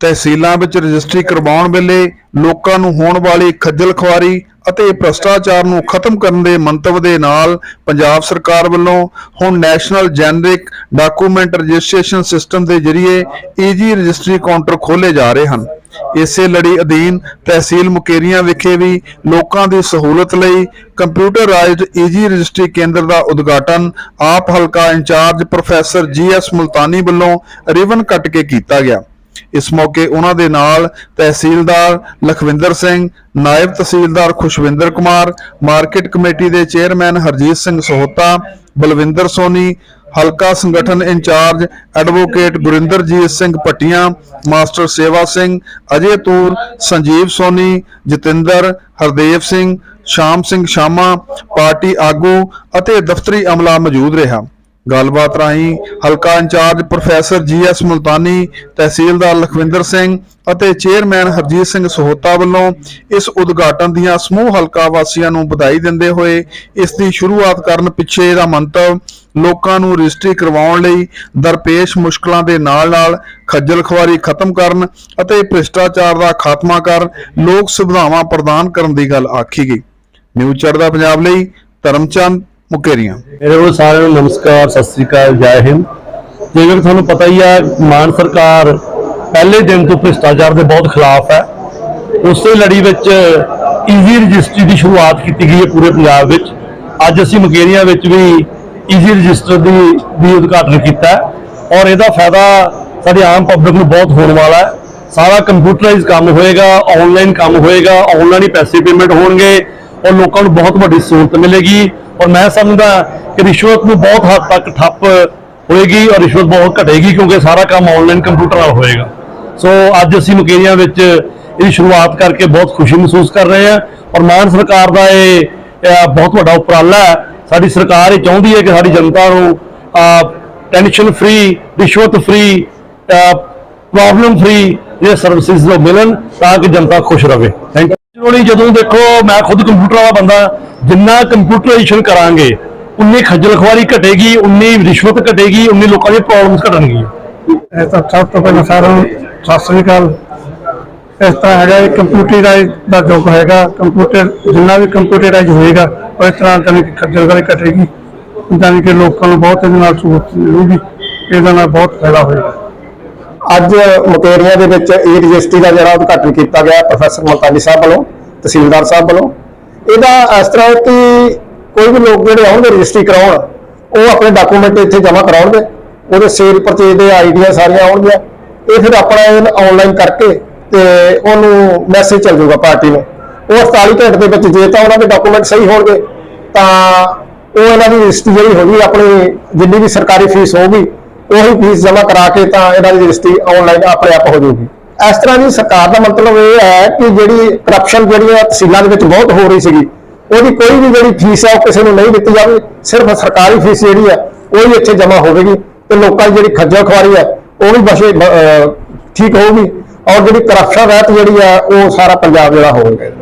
ਤਹਿਸੀਲਾਂ ਵਿੱਚ ਰਜਿਸਟਰੀ ਕਰਵਾਉਣ ਵੇਲੇ ਲੋਕਾਂ ਨੂੰ ਹੋਣ ਵਾਲੀ ਖੱਜਲ ਖੁਆਰੀ ਅਤੇ ਭ੍ਰਸ਼ਟਾਚਾਰ ਨੂੰ ਖਤਮ ਕਰਨ ਦੇ ਮੰਤਵ ਦੇ ਨਾਲ ਪੰਜਾਬ ਸਰਕਾਰ ਵੱਲੋਂ ਹੁਣ national generic document registration system ਦੇ ਜ਼ਰੀਏ ਈਜੀ ਰਜਿਸਟਰੀ ਕਾਊਂਟਰ ਖੋਲੇ ਜਾ ਰਹੇ ਹਨ। ਇਸੇ ਲੜੀ ਅਧੀਨ ਤਹਿਸੀਲ ਮੁਕੇਰੀਆਂ ਵਿਖੇ ਵੀ ਲੋਕਾਂ ਦੀ ਸਹੂਲਤ ਲਈ ਕੰਪਿਊਟਰਾਈਜ਼ਡ ਈਜੀ ਰਜਿਸਟਰੀ ਕੇਂਦਰ ਦਾ ਉਦਘਾਟਨ ਆਪ ਹਲਕਾ ਇੰਚਾਰਜ ਪ੍ਰੋਫੈਸਰ ਜੀਐਸ ਮੁਲਤਾਨੀ ਵੱਲੋਂ ਰਿਵਨ ਕੱਟ ਕੇ ਕੀਤਾ ਗਿਆ। ਇਸ ਮੌਕੇ ਉਹਨਾਂ ਦੇ ਨਾਲ ਤਹਿਸੀਲਦਾਰ ਲਖਵਿੰਦਰ ਸਿੰਘ, ਨਾਇਬ ਤਹਿਸੀਲਦਾਰ ਖੁਸ਼ਵਿੰਦਰ ਕੁਮਾਰ, ਮਾਰਕੀਟ ਕਮੇਟੀ ਦੇ ਚੇਅਰਮੈਨ ਹਰਜੀਤ ਸਿੰਘ ਸੋਹਤਾ, ਬਲਵਿੰਦਰ ਸੋਨੀ, ਹਲਕਾ ਸੰਗਠਨ ਇੰਚਾਰਜ ਐਡਵੋਕੇਟ ਗੁਰਿੰਦਰਜੀਤ ਸਿੰਘ ਪੱਟੀਆਂ ਮਾਸਟਰ ਸੇਵਾ ਸਿੰਘ ਅਜੇ ਤੂਰ, ਸੰਜੀਵ ਸੋਨੀ, ਜਤਿੰਦਰ, ਹਰਦੇਵ ਸਿੰਘ, ਸ਼ਾਮ ਸਿੰਘ ਸ਼ਾਮਾ, ਪਾਰਟੀ ਆਗੂ ਅਤੇ ਦਫ਼ਤਰੀ ਅਮਲਾ ਮੌਜੂਦ ਰਿਹਾ। ਗੱਲਬਾਤ ਰਾਹੀਂ ਹਲਕਾ incharge professor G S Multani, ਤਹਿਸੀਲਦਾਰ ਲਖਵਿੰਦਰ ਸਿੰਘ ਅਤੇ ਚੇਅਰਮੈਨ ਹਰਜੀਤ ਸਿੰਘ ਸਹੋਤਾ ਵੱਲੋਂ ਇਸ ਉਦਘਾਟਨ ਦੀਆਂ ਸਮੂਹ ਹਲਕਾ ਵਾਸੀਆਂ ਨੂੰ ਵਧਾਈ ਦਿੰਦੇ ਹੋਏ ਇਸ ਦੀ ਸ਼ੁਰੂਆਤ ਕਰਨ ਪਿੱਛੇ ਦਾ ਮੰਤਵ, ਲੋਕਾਂ ਨੂੰ ਰਜਿਸਟਰੀ ਕਰਵਾਉਣ ਲਈ ਦਰਪੇਸ਼ ਮੁਸ਼ਕਲਾਂ ਦੇ ਨਾਲ-ਨਾਲ ਖੱਜਲ ਖੁਆਰੀ ਖਤਮ ਕਰਨ ਅਤੇ ਭ੍ਰਿਸ਼ਟਾਚਾਰ ਦਾ ਖਾਤਮਾ ਕਰ ਲੋਕ ਸੁਵਿਧਾਵਾਂ ਪ੍ਰਦਾਨ ਕਰਨ ਦੀ ਗੱਲ ਆਖੀ ਗਈ। ਨਿਊਜ਼ ਚੜਦਾ ਪੰਜਾਬ ਲਈ ਧਰਮਚੰਦ ਮੁਕੇਰੀਆਂ। ਮੇਰੇ ਵੱਲੋਂ ਸਾਰਿਆਂ ਨੂੰ ਨਮਸਕਾਰ, ਸਤਿ ਸ੍ਰੀ ਅਕਾਲ, ਜੈ ਹਿੰਦ। ਜਿਵੇਂ ਕਿ ਤੁਹਾਨੂੰ ਪਤਾ ਹੀ ਹੈ ਮਾਨ ਸਰਕਾਰ ਪਹਿਲੇ ਦਿਨ ਤੋਂ ਭ੍ਰਿਸ਼ਟਾਚਾਰ ਦੇ ਬਹੁਤ ਖਿਲਾਫ ਹੈ। ਉਸੇ ਲੜੀ ਵਿੱਚ ਈਜ਼ੀ ਰਜਿਸਟਰੀ ਦੀ ਸ਼ੁਰੂਆਤ ਕੀਤੀ ਗਈ ਹੈ ਪੂਰੇ ਪੰਜਾਬ ਵਿੱਚ। ਅੱਜ ਅਸੀਂ ਮੁਕੇਰੀਆਂ ਵਿੱਚ ਵੀ ਈਜ਼ੀ ਰਜਿਸਟਰ ਦੀ ਵੀ ਉਦਘਾਟਨ ਕੀਤਾ ਔਰ ਇਹਦਾ ਫਾਇਦਾ ਸਾਡੀ ਆਮ ਪਬਲਿਕ ਨੂੰ ਬਹੁਤ ਹੋਣ ਵਾਲਾ ਹੈ। ਸਾਰਾ ਕੰਪਿਊਟਰਾਈਜ਼ ਕੰਮ ਹੋਏਗਾ ਆਨਲਾਈਨ ਕੰਮ ਹੋਏਗਾ ਆਨਲਾਈਨ ਹੀ ਪੈਸੇ ਪੇਮੈਂਟ ਹੋਣਗੇ। ਔਰ ਲੋਕਾਂ ਨੂੰ ਬਹੁਤ ਵੱਡੀ ਸਹੂਲਤ ਮਿਲੇਗੀ। ਔਰ ਮੈਂ ਸਮਝਦਾ ਕਿ ਰਿਸ਼ਵਤ ਨੂੰ ਬਹੁਤ ਹੱਦ ਤੱਕ ਠੱਪ ਹੋਏਗੀ ਔਰ ਰਿਸ਼ਵਤ ਬਹੁਤ ਘਟੇਗੀ ਕਿਉਂਕਿ ਸਾਰਾ ਕੰਮ ਆਨਲਾਈਨ ਕੰਪਿਊਟਰ ਨਾਲ ਹੋਏਗਾ। ਸੋ ਅੱਜ ਅਸੀਂ ਮੁਕੇਰੀਆਂ ਵਿੱਚ ਇਹਦੀ ਸ਼ੁਰੂਆਤ ਕਰਕੇ ਬਹੁਤ ਖੁਸ਼ੀ ਮਹਿਸੂਸ ਕਰ ਰਹੇ ਹਾਂ। ਔਰ ਮਾਨ ਸਰਕਾਰ ਦਾ ਇਹ ਬਹੁਤ ਵੱਡਾ ਉਪਰਾਲਾ ਹੈ। ਸਾਡੀ ਸਰਕਾਰ ਇਹ ਚਾਹੁੰਦੀ ਹੈ ਕਿ ਸਾਡੀ ਜਨਤਾ ਨੂੰ ਟੈਨਸ਼ਨ ਫ੍ਰੀ ਰਿਸ਼ਵਤ ਫ੍ਰੀ ਪ੍ਰੋਬਲਮ ਫ੍ਰੀ ਇਹ ਸਰਵਿਸਿਜ਼ ਜੋ ਮਿਲਣ ਤਾਂ ਕਿ ਜਨਤਾ ਖੁਸ਼ ਰਹੇ। ਥੈਂਕ ਯੂ ਜਦੋਂ ਦੇਖੋ ਮੈਂ ਖੁਦ ਕੰਪਿਊਟਰ ਵਾਲਾ ਬੰਦਾ, ਜਿੰਨਾ ਕੰਪਿਊਟਰਾਈਜੇਸ਼ਨ ਕਰਾਂਗੇ, ਉਨੀ ਖੱਜਲ ਖੁਆਰੀ ਘਟੇਗੀ, ਉਨੀ ਰਿਸ਼ਵਤ ਘਟੇਗੀ, ਉਨੀ ਲੋਕਾਂ ਦੀ ਪ੍ਰੋਬਲਮਸ ਘਟਣਗੀਆਂ। ਇਹ ਤਾਂ ਸਭ ਤੋਂ ਪਹਿਲਾਂ ਸਾਰਿਆਂ ਨੂੰ ਸਤਿ ਸ੍ਰੀ ਅਕਾਲ। ਇਸ ਤਰ੍ਹਾਂ ਹੈਗਾ ਇਹ ਕੰਪਿਊਟਰਾਈਜ਼ ਦਾ ਯੁੱਗ ਹੈਗਾ। ਕੰਪਿਊਟਰ ਜਿੰਨਾ ਵੀ ਕੰਪਿਊਟਰਾਈਜ਼ ਹੋਏਗਾ ਉਸ ਤਰ੍ਹਾਂ ਜਾਣੀ ਕਿ ਖੱਜਲ ਖੁਆਰੀ ਘਟੇਗੀ। ਜਾਣੀ ਕਿ ਲੋਕਾਂ ਨੂੰ ਬਹੁਤ ਇਹਦੇ ਨਾਲ ਸਹੂਲਤ ਮਿਲੂਗੀ, ਇਹਦੇ ਨਾਲ ਬਹੁਤ ਫਾਇਦਾ ਹੋਏਗਾ। ਅੱਜ ਮਕੇਰੀਆਂ ਦੇ ਵਿੱਚ ਈ ਰਜਿਸਟਰੀ ਦਾ ਜਿਹੜਾ ਉਦਘਾਟਨ ਕੀਤਾ ਗਿਆ ਪ੍ਰੋਫੈਸਰ ਮਲਤਾਨੀ ਸਾਹਿਬ ਵੱਲੋਂ, ਤਹਿਸੀਲਦਾਰ ਸਾਹਿਬ ਵੱਲੋਂ। ਇਹਦਾ ਇਸ ਤਰ੍ਹਾਂ ਹੈ ਕਿ ਕੋਈ ਵੀ ਲੋਕ ਜਿਹੜੇ ਆਉਣਗੇ ਰਜਿਸਟਰੀ ਕਰਾਉਣ, ਉਹ ਆਪਣੇ ਡਾਕੂਮੈਂਟ ਇੱਥੇ ਜਮ੍ਹਾਂ ਕਰਾਉਣਗੇ, ਉਹਦੇ ਸੇਲ ਪਰਚੇਜ ਦੇ ਆਈਡੀਆਂ ਸਾਰੀਆਂ ਆਉਣਗੀਆਂ। ਇਹ ਫਿਰ ਆਪਣਾ ਇਹ ਆਨਲਾਈਨ ਕਰਕੇ ਤੇ ਉਹਨੂੰ ਮੈਸੇਜ ਚੱਲ ਜਾਊਗਾ ਪਾਰਟੀ ਨੂੰ। ਉਹ 48 ਘੰਟੇ ਦੇ ਵਿੱਚ ਜੇ ਤਾਂ ਉਹਨਾਂ ਦੇ ਡਾਕੂਮੈਂਟ ਸਹੀ ਹੋਣਗੇ, ਤਾਂ ਉਹ ਇਹਨਾਂ ਦੀ ਰਜਿਸਟਰੀ ਜਿਹੜੀ ਹੋਗੀ ਆਪਣੀ ਜਿੰਨੀ ਵੀ ਸਰਕਾਰੀ ਫੀਸ ਹੋਊਗੀ ਉਹੀ ਫੀਸ ਜਮ੍ਹਾਂ ਕਰਾ ਕੇ ਤਾਂ ਇਹਨਾਂ ਦੀ ਰਜਿਸਟਰੀ ਆਨਲਾਈਨ ਆਪਣੇ ਆਪ ਹੋ ਜਾਊਗੀ। ਇਸ ਤਰ੍ਹਾਂ ਦੀ ਸਰਕਾਰ ਦਾ ਮਤਲਬ ਇਹ ਹੈ ਕਿ ਜਿਹੜੀ ਕਰਪਸ਼ਨ ਜਿਹੜੀ ਹੈ ਤਹਿਸੀਲਾਂ ਦੇ ਵਿੱਚ ਬਹੁਤ ਹੋ ਰਹੀ ਸੀਗੀ, ਉਹਦੀ ਕੋਈ ਵੀ ਜਿਹੜੀ ਫੀਸ ਹੈ ਉਹ ਕਿਸੇ ਨੂੰ ਨਹੀਂ ਦਿੱਤੀ ਜਾਵੇ ਸਿਰਫ ਸਰਕਾਰੀ ਫੀਸ ਜਿਹੜੀ ਹੈ ਉਹ ਹੀ ਇੱਥੇ ਜਮ੍ਹਾਂ ਹੋਵੇਗੀ ਤੇ ਲੋਕਾਂ ਦੀ ਜਿਹੜੀ ਖੱਜਲ ਖੁਆਰੀ ਹੈ ਉਹ ਵੀ ਬਸੇ ਠੀਕ ਹੋਊਗੀ ਔਰ ਜਿਹੜੀ ਕਰਪਸ਼ਨ ਰਹਿਤ ਜਿਹੜੀ ਹੈ ਉਹ ਸਾਰਾ ਪੰਜਾਬ ਜਿਹੜਾ ਹੋਵੇਗਾ